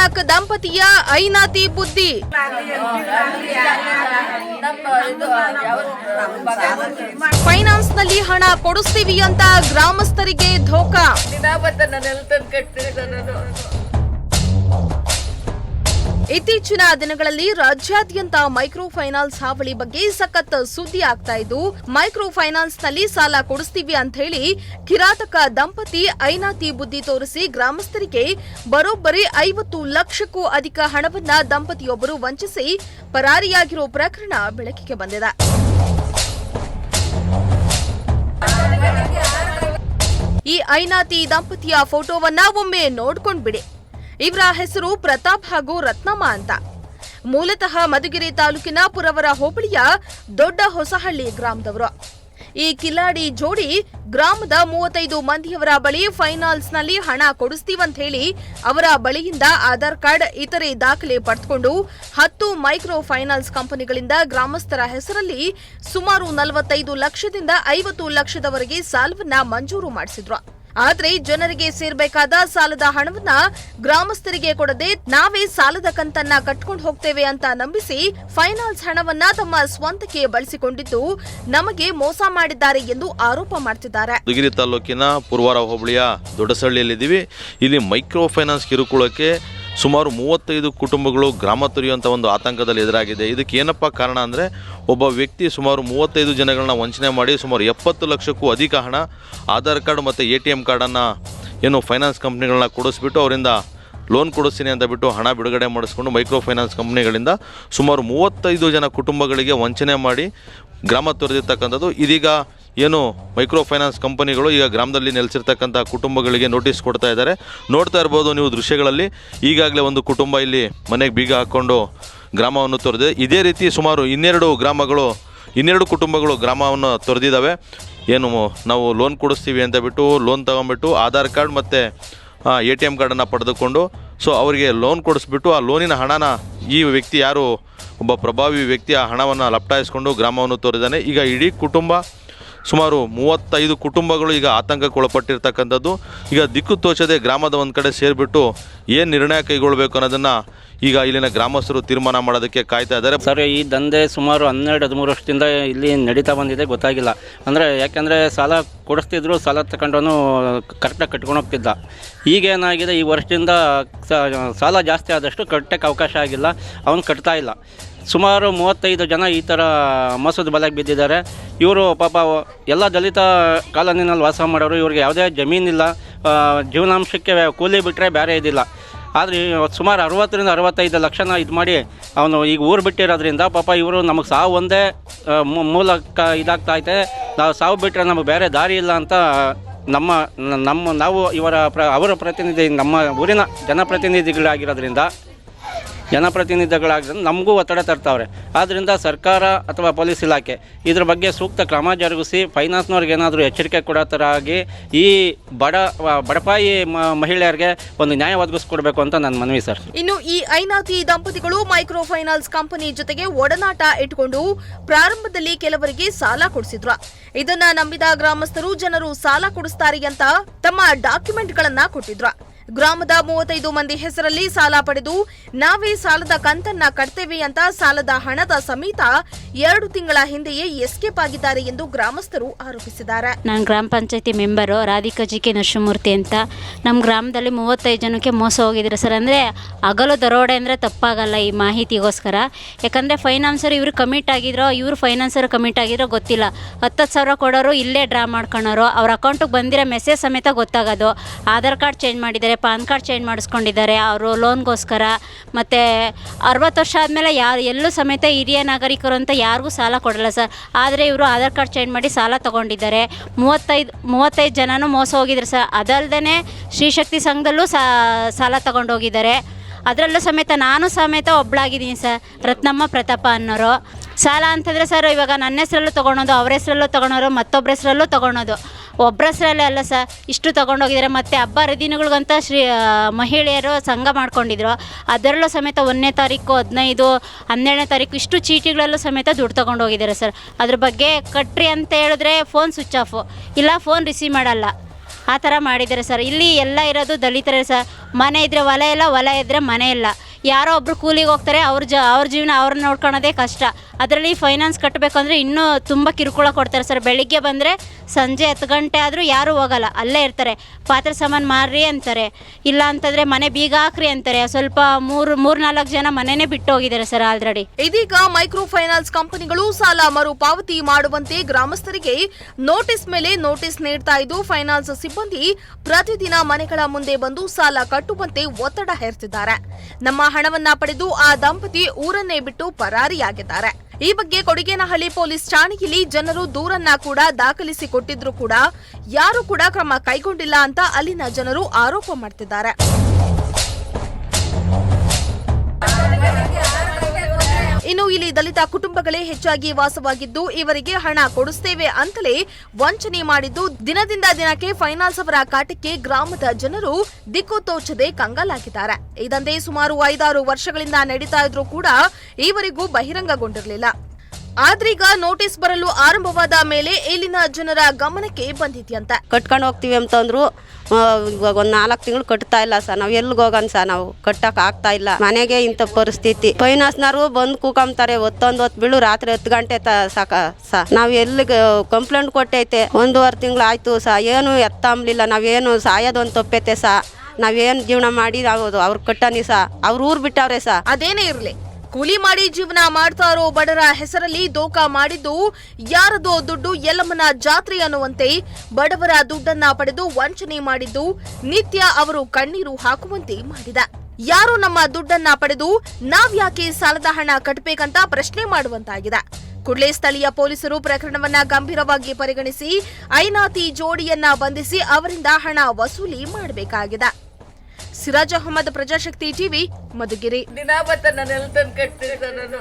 ನಾಲ್ಕು ದಂಪತಿಯ ಐನಾತಿ ಬುದ್ಧಿ. ಫೈನಾನ್ಸ್ನಲ್ಲಿ ಹಣ ಕೊಡಿಸ್ತೀವಿ ಅಂತ ಗ್ರಾಮಸ್ಥರಿಗೆ ಧೋಕಾ. ಇತ್ತೀಚಿನ ದಿನಗಳಲ್ಲಿ ರಾಜ್ಯಾದ್ಯಂತ ಮೈಕ್ರೋ ಫೈನಾನ್ಸ್ ಹಾವಳಿ ಬಗ್ಗೆ ಸಖತ್ ಸುದ್ದಿ ಆಗ್ತಾ ಇದ್ದು ಮೈಕ್ರೋ ಫೈನಾನ್ಸ್ನಲ್ಲಿ ಸಾಲ ಕೊಡಿಸ್ತೀವಿ ಅಂತ ಹೇಳಿ ಕಿರಾತಕ ದಂಪತಿ ಐನಾತಿ ಬುದ್ಧಿ ತೋರಿಸಿ ಗ್ರಾಮಸ್ಥರಿಗೆ ಬರೋಬ್ಬರಿ ಐವತ್ತು ಲಕ್ಷಕ್ಕೂ ಅಧಿಕ ಹಣವನ್ನ ದಂಪತಿಯೊಬ್ಬರು ವಂಚಿಸಿ ಪರಾರಿಯಾಗಿರೋ ಪ್ರಕರಣ ಬೆಳಕಿಗೆ ಬಂದಿದೆ. ಈ ಐನಾತಿ ದಂಪತಿಯ ಫೋಟೋವನ್ನ ಒಮ್ಮೆ ನೋಡ್ಕೊಂಡ್ಬಿಡಿ. ಇವರ ಹೆಸರು ಪ್ರತಾಪ್ ಹಾಗೂ ರತ್ನಮ್ಮ ಅಂತ. ಮೂಲತಃ ಮಧುಗಿರಿ ತಾಲೂಕಿನ ಪುರವರ ಹೋಬಳಿಯ ದೊಡ್ಡ ಹೊಸಹಳ್ಳಿ ಗ್ರಾಮದವರು. ಈ ಕಿಲಾಡಿ ಜೋಡಿ ಗ್ರಾಮದ ಮೂವತ್ತೈದು ಮಂದಿಯವರ ಬಳಿ ಫೈನಾನ್ಸ್ನಲ್ಲಿ ಹಣ ಕೊಡಿಸ್ತೀವಂತ ಹೇಳಿ ಅವರ ಬಳಿಯಿಂದ ಆಧಾರ್ ಕಾರ್ಡ್, ಇತರೆ ದಾಖಲೆ ಪಡೆದುಕೊಂಡು ಹತ್ತು ಮೈಕ್ರೋ ಫೈನಾನ್ಸ್ ಕಂಪನಿಗಳಿಂದ ಗ್ರಾಮಸ್ಥರ ಹೆಸರಲ್ಲಿ ಸುಮಾರು ನಲವತ್ತೈದು ಲಕ್ಷದಿಂದ ಐವತ್ತು ಲಕ್ಷದವರೆಗೆ ಸಾಲವನ್ನ ಮಂಜೂರು ಮಾಡಿಸಿದ್ರು. ಆದ್ರೆ ಜನರಿಗೆ ಸೇರ್ಬೇಕಾದ ಸಾಲದ ಹಣವನ್ನ ಗ್ರಾಮಸ್ಥರಿಗೆ ಕೊಡದೆ ನಾವೇ ಸಾಲದ ಕಂತನ್ನ ಕಟ್ಕೊಂಡು ಹೋಗ್ತೇವೆ ಅಂತ ನಂಬಿಸಿ ಫೈನಾನ್ಸ್ ಹಣವನ್ನ ತಮ್ಮ ಸ್ವಂತಕ್ಕೆ ಬಳಸಿಕೊಂಡಿದ್ದು ನಮಗೆ ಮೋಸ ಮಾಡಿದ್ದಾರೆ ಎಂದು ಆರೋಪ ಮಾಡ್ತಿದ್ದಾರೆ. ತಾಲೂಕಿನ ಪೂರ್ವಾರ ಹೋಬಳಿಯ ದೊಡ್ಡಸಳ್ಳಿಯಲ್ಲಿದ್ದೀವಿ. ಇಲ್ಲಿ ಮೈಕ್ರೋ ಫೈನಾನ್ಸ್ ಕಿರುಕುಳಕ್ಕೆ ಸುಮಾರು ಮೂವತ್ತೈದು ಕುಟುಂಬಗಳು ಗ್ರಾಮ ತೊರೆಯುವಂಥ ಒಂದು ಆತಂಕದಲ್ಲಿ ಎದುರಾಗಿದೆ. ಇದಕ್ಕೆ ಏನಪ್ಪ ಕಾರಣ ಅಂದರೆ ಒಬ್ಬ ವ್ಯಕ್ತಿ ಸುಮಾರು ಮೂವತ್ತೈದು ಜನಗಳನ್ನ ವಂಚನೆ ಮಾಡಿ ಸುಮಾರು ಎಪ್ಪತ್ತು ಲಕ್ಷಕ್ಕೂ ಅಧಿಕ ಹಣ, ಆಧಾರ್ ಕಾರ್ಡ್ ಮತ್ತು ಎ ಟಿ ಎಂ ಕಾರ್ಡನ್ನು ಏನು ಫೈನಾನ್ಸ್ ಕಂಪ್ನಿಗಳನ್ನ ಕೊಡಿಸ್ಬಿಟ್ಟು ಅವರಿಂದ ಲೋನ್ ಕೊಡಿಸ್ತೀನಿ ಅಂತ ಬಿಟ್ಟು ಹಣ ಬಿಡುಗಡೆ ಮಾಡಿಸ್ಕೊಂಡು ಮೈಕ್ರೋ ಫೈನಾನ್ಸ್ ಕಂಪ್ನಿಗಳಿಂದ ಸುಮಾರು ಮೂವತ್ತೈದು ಜನ ಕುಟುಂಬಗಳಿಗೆ ವಂಚನೆ ಮಾಡಿ ಗ್ರಾಮ ತೊರೆದಿರ್ತಕ್ಕಂಥದ್ದು. ಇದೀಗ ಏನು ಮೈಕ್ರೋ ಫೈನಾನ್ಸ್ ಕಂಪನಿಗಳು ಈಗ ಗ್ರಾಮದಲ್ಲಿ ನೆಲೆಸಿರ್ತಕ್ಕಂಥ ಕುಟುಂಬಗಳಿಗೆ ನೋಟಿಸ್ ಕೊಡ್ತಾ ಇದ್ದಾರೆ. ನೋಡ್ತಾ ಇರ್ಬೋದು ನೀವು ದೃಶ್ಯಗಳಲ್ಲಿ. ಈಗಾಗಲೇ ಒಂದು ಕುಟುಂಬ ಇಲ್ಲಿ ಮನೆಗೆ ಬೀಗ ಹಾಕ್ಕೊಂಡು ಗ್ರಾಮವನ್ನು ತೊರೆದಿದೆ. ಇದೇ ರೀತಿ ಸುಮಾರು ಇನ್ನೆರಡು ಗ್ರಾಮಗಳು, ಇನ್ನೆರಡು ಕುಟುಂಬಗಳು ಗ್ರಾಮವನ್ನು ತೊರೆದಿದ್ದಾವೆ. ಏನು ನಾವು ಲೋನ್ ಕೊಡಿಸ್ತೀವಿ ಅಂತ ಬಿಟ್ಟು, ಲೋನ್ ತಗೊಂಬಿಟ್ಟು ಆಧಾರ್ ಕಾರ್ಡ್ ಮತ್ತು ಎ ಟಿ ಎಂ ಕಾರ್ಡನ್ನು ಪಡೆದುಕೊಂಡು, ಸೊ ಅವರಿಗೆ ಲೋನ್ ಕೊಡಿಸ್ಬಿಟ್ಟು ಆ ಲೋನಿನ ಹಣನ ಈ ವ್ಯಕ್ತಿ ಯಾರು, ಒಬ್ಬ ಪ್ರಭಾವಿ ವ್ಯಕ್ತಿ ಆ ಹಣವನ್ನು ಲಪ್ಟಾಯಿಸ್ಕೊಂಡು ಗ್ರಾಮವನ್ನು ತೋರಿದ್ದಾನೆ ಈಗ ಇಡೀ ಕುಟುಂಬ ಸುಮಾರು ಮೂವತ್ತೈದು ಕುಟುಂಬಗಳು ಈಗ ಆತಂಕಕ್ಕೊಳಪಟ್ಟಿರ್ತಕ್ಕಂಥದ್ದು. ಈಗ ದಿಕ್ಕು ತೋಚದೆ ಗ್ರಾಮದ ಒಂದು ಕಡೆ ಸೇರಿಬಿಟ್ಟು ಏನು ನಿರ್ಣಯ ಕೈಗೊಳ್ಳಬೇಕು ಅನ್ನೋದನ್ನು ಈಗ ಇಲ್ಲಿನ ಗ್ರಾಮಸ್ಥರು ತೀರ್ಮಾನ ಮಾಡೋದಕ್ಕೆ ಕಾಯ್ತಾ ಇದ್ದಾರೆ. ಸರ್, ಈ ದಂಧೆ ಸುಮಾರು ಹನ್ನೆರಡು, ಹದಿಮೂರು ವರ್ಷದಿಂದ ಇಲ್ಲಿ ನಡೀತಾ ಬಂದಿದೆ, ಗೊತ್ತಾಗಿಲ್ಲ. ಅಂದರೆ ಯಾಕೆಂದರೆ ಸಾಲ ಕೊಡಿಸ್ತಿದ್ರು, ಸಾಲ ತಗೊಂಡು ಕರೆಕ್ಟಾಗಿ ಕಟ್ಕೊಂಡು ಹೋಗ್ತಿದ್ದ. ಈಗೇನಾಗಿದೆ ಈ ವರ್ಷದಿಂದ ಸಾಲ ಜಾಸ್ತಿ ಆದಷ್ಟು ಕಟ್ಟಕ್ಕೆ ಅವಕಾಶ ಆಗಿಲ್ಲ, ಅವನು ಕಟ್ತಾ ಇಲ್ಲ. ಸುಮಾರು ಮೂವತ್ತೈದು ಜನ ಈ ಥರ ಮೋಸದ ಬಲೆಗೆ ಬಿದ್ದಿದ್ದಾರೆ. ಇವರು ಪಾಪ ಎಲ್ಲ ದಲಿತ ಕಾಲೋನಿನಲ್ಲಿ ವಾಸ ಮಾಡೋರು, ಇವ್ರಿಗೆ ಯಾವುದೇ ಜಮೀನಿಲ್ಲ. ಜೀವನಾಂಶಕ್ಕೆ ಕೂಲಿ ಬಿಟ್ಟರೆ ಬೇರೆ ಇದಿಲ್ಲ. ಆದರೆ ಸುಮಾರು ಅರವತ್ತರಿಂದ ಅರವತ್ತೈದು ಲಕ್ಷನ ಇದು ಮಾಡಿ ಅವನು ಈಗ ಊರು ಬಿಟ್ಟಿರೋದ್ರಿಂದ ಪಾಪ ಇವರು ನಮಗೆ ಸಾವು ಒಂದೇ ಮೂಲಕ ಇದಾಗ್ತಾ ಐತೆ. ನಾವು ಸಾವು ಬಿಟ್ಟರೆ ನಮಗೆ ಬೇರೆ ದಾರಿ ಇಲ್ಲ ಅಂತ ನಮ್ಮ ನಮ್ಮ, ನಾವು ಇವರ ಪ್ರ, ಅವರ ಪ್ರತಿನಿಧಿ, ನಮ್ಮ ಊರಿನ ಜನಪ್ರತಿನಿಧಿಗಳಾಗಿರೋದ್ರಿಂದ ಜನಪ್ರತಿನಿಧಿಗಳಾಗಿರೋದ್ರಿಂದ ನಮಗೂ ಒತ್ತಡ ತರ್ತಾವ್ರೆ. ಆದ್ದರಿಂದ ಸರ್ಕಾರ ಅಥವಾ ಪೊಲೀಸ್ ಇಲಾಖೆ ಇದ್ರ ಬಗ್ಗೆ ಸೂಕ್ತ ಕ್ರಮ ಜರುಗಿಸಿ, ಫೈನಾನ್ಸ್ನವ್ರಿಗೆ ಏನಾದರೂ ಎಚ್ಚರಿಕೆ ಕೊಡೋ ಥರ ಆಗಿ ಈ ಬಡ, ಬಡಪಾಯಿ ಮಹಿಳೆಯರಿಗೆ ಒಂದು ನ್ಯಾಯ ಒದಗಿಸ್ಕೊಡ್ಬೇಕು ಅಂತ ನನ್ನ ಮನವಿ ಸರ್. ಇನ್ನು ಈ ಐನಾತಿ ದಂಪತಿಗಳು ಮೈಕ್ರೋ ಫೈನಾನ್ಸ್ ಕಂಪನಿ ಜೊತೆಗೆ ಒಡನಾಟ ಇಟ್ಕೊಂಡು ಪ್ರಾರಂಭದಲ್ಲಿ ಕೆಲವರಿಗೆ ಸಾಲ ಕೊಡಿಸಿದ್ರು. ಇದನ್ನ ನಂಬಿದ ಗ್ರಾಮಸ್ಥರು ಜನರು ಸಾಲ ಕೊಡಿಸ್ತಾರೆ ಅಂತ ತಮ್ಮ ಡಾಕ್ಯುಮೆಂಟ್ಗಳನ್ನ ಕೊಟ್ಟಿದ್ರು. ಗ್ರಾಮದ ಮೂವತ್ತೈದು ಮಂದಿ ಹೆಸರಲ್ಲಿ ಸಾಲ ಪಡೆದು ನಾವೇ ಸಾಲದ ಕಂತನ್ನ ಕಟ್ತೇವೆ ಅಂತ ಸಾಲದ ಹಣದ ಸಮೇತ ಎರಡು ತಿಂಗಳ ಹಿಂದೆಯೇ ಎಸ್ಕೇಪ್ ಆಗಿದ್ದಾರೆ ಎಂದು ಗ್ರಾಮಸ್ಥರು ಆರೋಪಿಸಿದ್ದಾರೆ. ನಾನು ಗ್ರಾಮ ಪಂಚಾಯತಿ member Radhika G K Narasimhamurthy ಅಂತ. ನಮ್ಮ ಗ್ರಾಮದಲ್ಲಿ ಮೂವತ್ತೈದು ಜನಕ್ಕೆ ಮೋಸ ಹೋಗಿದ್ರು ಸರ್. ಅಂದರೆ ಹಗಲು ದರೋಡೆ ಅಂದರೆ ತಪ್ಪಾಗಲ್ಲ ಈ ಮಾಹಿತಿಗೋಸ್ಕರ. ಯಾಕಂದರೆ ಫೈನಾನ್ಸರ್ ಇವರು ಕಮಿಟ್ ಆಗಿದ್ರೋ, ಇವರು ಫೈನಾನ್ಸರ್ ಕಮಿಟ್ ಆಗಿದ್ರೋ ಗೊತ್ತಿಲ್ಲ. ಹತ್ತತ್ತು ಸಾವಿರ ಕೊಡೋರು ಇಲ್ಲೇ ಡ್ರಾ ಮಾಡ್ಕೊಳೋರು. ಅವ್ರ ಅಕೌಂಟಿಗೆ ಬಂದಿರೋ ಮೆಸೇಜ್ ಸಮೇತ ಗೊತ್ತಾಗೋದು. ಆಧಾರ್ ಕಾರ್ಡ್ ಚೇಂಜ್ ಮಾಡಿದ್ದಾರೆ. ಪಾನ್ ಕಾರ್ಡ್ ಚೇಂಜ್ ಮಾಡಿಸ್ಕೊಂಡಿದ್ದಾರೆ. ಅವರು ಲೋನ್ಗೋಸ್ಕರ ಮತ್ತು ಅರವತ್ತು ವರ್ಷ ಆದಮೇಲೆ ಯಾರು ಎಲ್ಲೂ ಸಮೇತ ಹಿರಿಯ ನಾಗರಿಕರು ಅಂತ ಯಾರಿಗೂ ಸಾಲ ಕೊಡಲ್ಲ ಸರ್. ಆದರೆ ಇವರು ಆಧಾರ್ ಕಾರ್ಡ್ ಚೇಂಜ್ ಮಾಡಿ ಸಾಲ ತೊಗೊಂಡಿದ್ದಾರೆ. ಮೂವತ್ತೈದು ಮೂವತ್ತೈದು ಜನನೂ ಮೋಸ ಹೋಗಿದ್ರು ಸರ್. ಅದಲ್ಲದೆ ಶ್ರೀಶಕ್ತಿ ಸಂಘದಲ್ಲೂ ಸಾಲ ತಗೊಂಡೋಗಿದ್ದಾರೆ ಅದರಲ್ಲೂ ಸಮೇತ ನಾನು ಸಮೇತ ಒಬ್ಬಳಾಗಿದ್ದೀನಿ ಸರ್, ರತ್ನಮ್ಮ ಪ್ರತಾಪ ಅನ್ನೋರು. ಸಾಲ ಅಂತಂದರೆ ಸರ್ ಇವಾಗ ನನ್ನ ಹೆಸರಲ್ಲೂ ತೊಗೊಳೋದು ಅವ್ರ ಹೆಸರಲ್ಲೂ ತೊಗೊಳೋರು ಮತ್ತೊಬ್ಬರ ಹೆಸರಲ್ಲೂ ತೊಗೊಳೋದು ಒಬ್ಬರ ಹೆಸರಲ್ಲೇ ಅಲ್ಲ ಸರ್, ಇಷ್ಟು ತೊಗೊಂಡೋಗಿದ್ದಾರೆ ಮತ್ತು ಹಬ್ಬ ಹರಿದಿನಗಳಿಗಂತ ಶ್ರೀ ಮಹಿಳೆಯರು ಸಂಘ ಮಾಡ್ಕೊಂಡಿದ್ರು. ಅದರಲ್ಲೂ ಸಮೇತ ಒಂದನೇ ತಾರೀಕು, ಹದಿನೈದು, ಹನ್ನೆರಡನೇ ತಾರೀಕು ಇಷ್ಟು ಚೀಟಿಗಳಲ್ಲೂ ಸಮೇತ ದುಡ್ಡು ತೊಗೊಂಡೋಗಿದ್ದಾರೆ ಸರ್. ಅದ್ರ ಬಗ್ಗೆ ಕಟ್ರಿ ಅಂತ ಹೇಳಿದ್ರೆ ಫೋನ್ ಸ್ವಿಚ್ ಆಫು ಇಲ್ಲ ಫೋನ್ ರಿಸೀವ್ ಮಾಡಲ್ಲ. ಆ ಥರ ಮಾಡಿದ್ದಾರೆ ಸರ್. ಇಲ್ಲಿ ಎಲ್ಲ ಇರೋದು ದಲಿತರೇ ಸರ್. ಮನೆ ಇದ್ದರೆ ಹೊಲ ಇಲ್ಲ ಹೊಲ ಇದ್ದರೆ ಮನೆ ಇಲ್ಲ. ಯಾರೋ ಒಬ್ರು ಕೂಲಿಗೆ ಹೋಗ್ತಾರೆ, ಅವ್ರ ಜ, ಅವ್ರ ಜೀವನ ಅವ್ರನ್ನ ನೋಡ್ಕೊಳೋದೇ ಕಷ್ಟ. ಅದರಲ್ಲಿ ಫೈನಾನ್ಸ್ ಕಟ್ಟಬೇಕಂದ್ರೆ ಇನ್ನೂ ತುಂಬ ಕಿರುಕುಳ ಕೊಡ್ತಾರೆ ಸರ್. ಬೆಳಿಗ್ಗೆ ಬಂದರೆ ಸಂಜೆ ಹತ್ತು ಗಂಟೆ ಆದರೂ ಯಾರೂ ಹೋಗಲ್ಲ, ಅಲ್ಲೇ ಇರ್ತಾರೆ. ಪಾತ್ರೆ ಸಾಮಾನು ಮಾರ್ರಿ ಅಂತಾರೆ. ಇಲ್ಲ ಅಂತಂದರೆ ಮನೆ ಬೀಗ ಹಾಕ್ರಿ ಅಂತಾರೆ. ಸ್ವಲ್ಪ ಮೂರು ಮೂರು ನಾಲ್ಕು ಜನ ಮನೆನೇ ಬಿಟ್ಟು ಹೋಗಿದ್ದಾರೆ ಸರ್ ಆಲ್ರೆಡಿ. ಇದೀಗ ಮೈಕ್ರೋ ಫೈನಾನ್ಸ್ ಕಂಪನಿಗಳು ಸಾಲ ಮರುಪಾವತಿ ಮಾಡುವಂತೆ ಗ್ರಾಮಸ್ಥರಿಗೆ ನೋಟಿಸ್ ಮೇಲೆ ನೋಟಿಸ್ ನೀಡ್ತಾ ಇದ್ದು, ಫೈನಾನ್ಸ್ ಸಿಬ್ಬಂದಿ ಪ್ರತಿದಿನ ಮನೆಗಳ ಮುಂದೆ ಬಂದು ಸಾಲ ಕಟ್ಟುವಂತೆ ಒತ್ತಡ ಹೇರ್ತಿದ್ದಾರೆ. ನಮ್ಮ ಹಣವನ್ನ ಪಡೆದು ಆ ದಂಪತಿ ಊರನ್ನೇ ಬಿಟ್ಟು ಪರಾರಿಯಾಗಿದ್ದಾರೆ. ಈ ಬಗ್ಗೆ ಕೊಡಿಗೇನಹಳ್ಳಿ ಪೊಲೀಸ್ ಠಾಣೆಯಲ್ಲಿ ಜನರು ದೂರನ್ನ ಕೂಡ ದಾಖಲಿಸಿ ಕೊಟ್ಟಿದ್ರು ಕೂಡ ಯಾರು ಕೂಡ ಕ್ರಮ ಕೈಗೊಂಡಿಲ್ಲ ಅಂತ ಅಲ್ಲಿನ ಜನರು ಆರೋಪ ಮಾಡ್ತಿದ್ದಾರೆ. ಕುಟುಂಬಗಳೇ ಹೆಚ್ಚಾಗಿ ವಾಸವಾಗಿದ್ದು, ಇವರಿಗೆ ಹಣ ಕೊಡಿಸ್ತೇವೆ ಅಂತಲೇ ವಂಚನೆ ಮಾಡಿದ್ದು, ದಿನದಿಂದ ದಿನಕ್ಕೆ ಫೈನಾನ್ಸ್ ಅವರ ಕಾಟಕ್ಕೆ ಗ್ರಾಮದ ಜನರು ದಿಕ್ಕು ತೋಚದೆ ಕಂಗಾಲಾಗಿದ್ದಾರೆ. ಇದಂದೇ ಸುಮಾರು ಐದಾರು ವರ್ಷಗಳಿಂದ ನಡೀತಾ ಇದ್ರೂ ಕೂಡ ಈವರೆಗೂ ಬಹಿರಂಗಗೊಂಡಿರಲಿಲ್ಲ. ಆದ್ರೀಗ ನೋಟಿಸ್ ಬರಲು ಆರಂಭವಾದ ಮೇಲೆ ಇಲ್ಲಿನ ಜನರ ಗಮನಕ್ಕೆ ಬಂದಿದ್ಯಂತೆ. ಕಟ್ಕೊಂಡು ಹೋಗ್ತೀವಿ ಅಂತಂದ್ರು ಅಂದ್ರು ಇವಾಗ ಒಂದು ನಾಲ್ಕು ತಿಂಗಳು ಕಟ್ತಾ ಇಲ್ಲ ಸರ್. ನಾವು ಎಲ್ಲಿಗೆ ಹೋಗೋಣ ಸರ್? ನಾವು ಕಟ್ಟಕ್ ಆಗ್ತಾ ಇಲ್ಲ. ಮನೆಗೆ ಇಂಥ ಪರಿಸ್ಥಿತಿ. ಫೈನಾನ್ಸ್ನವರು ಬಂದು ಕೂಕಂತಾರೆ ಹೊತ್ತೊಂದು ಹೊತ್ತು ಬೀಳು ರಾತ್ರಿ ಹತ್ತು ಗಂಟೆ ತ ಸಾಕ ಸ ನಾವು ಎಲ್ಲಿಗೆ ಕಂಪ್ಲೇಂಟ್ ಕೊಟ್ಟೈತೆ. ಒಂದೂವರೆ ತಿಂಗಳು ಆಯ್ತು ಸ ಏನು ಎತ್ತಾಂಬ್ಲಿಲ್ಲ ನಾವೇನು ಸಾಯೋದೊಂದು ತಪ್ಪೈತೆ ಸ ನಾವೇನು ಜೀವನ ಮಾಡಿ ನಾವು ಅವ್ರು ಕಟ್ಟನಿ ಸ ಅವ್ರ ಊರು ಬಿಟ್ಟವ್ರೆ ಸ ಅದೇನೇ ಇರಲಿ. ಕೂಲಿ ಮಾಡಿ ಜೀವನ ಮಾಡ್ತಾ ಇರೋ ಬಡರ ಹೆಸರಲ್ಲಿ ದೋಖ ಮಾಡಿದ್ದು ಯಾರದೋ ದುಡ್ಡು ಯಲ್ಲಮ್ಮನ ಜಾತ್ರೆ ಅನ್ನುವಂತೆ ಬಡವರ ದುಡ್ಡನ್ನ ಪಡೆದು ವಂಚನೆ ಮಾಡಿದ್ದು ನಿತ್ಯ ಅವರು ಕಣ್ಣೀರು ಹಾಕುವಂತೆ ಮಾಡಿದ. ಯಾರು ನಮ್ಮ ದುಡ್ಡನ್ನ ಪಡೆದು ನಾವ್ಯಾಕೆ ಸಾಲದ ಹಣ ಕಟ್ಟಬೇಕಂತ ಪ್ರಶ್ನೆ ಮಾಡುವಂತಾಗಿದೆ. ಕೂಡಲೇ ಸ್ಥಳೀಯ ಪೊಲೀಸರು ಪ್ರಕರಣವನ್ನ ಗಂಭೀರವಾಗಿ ಪರಿಗಣಿಸಿ ಐನಾತಿ ಜೋಡಿಯನ್ನ ಬಂಧಿಸಿ ಅವರಿಂದ ಹಣ ವಸೂಲಿ ಮಾಡಬೇಕಾಗಿದೆ. ಸಿರಾಜ್ ಅಹಮದ್ ಪ್ರಜಾಶಕ್ತಿ ಟಿವಿ ಮಧುಗಿರಿ. ನಾನು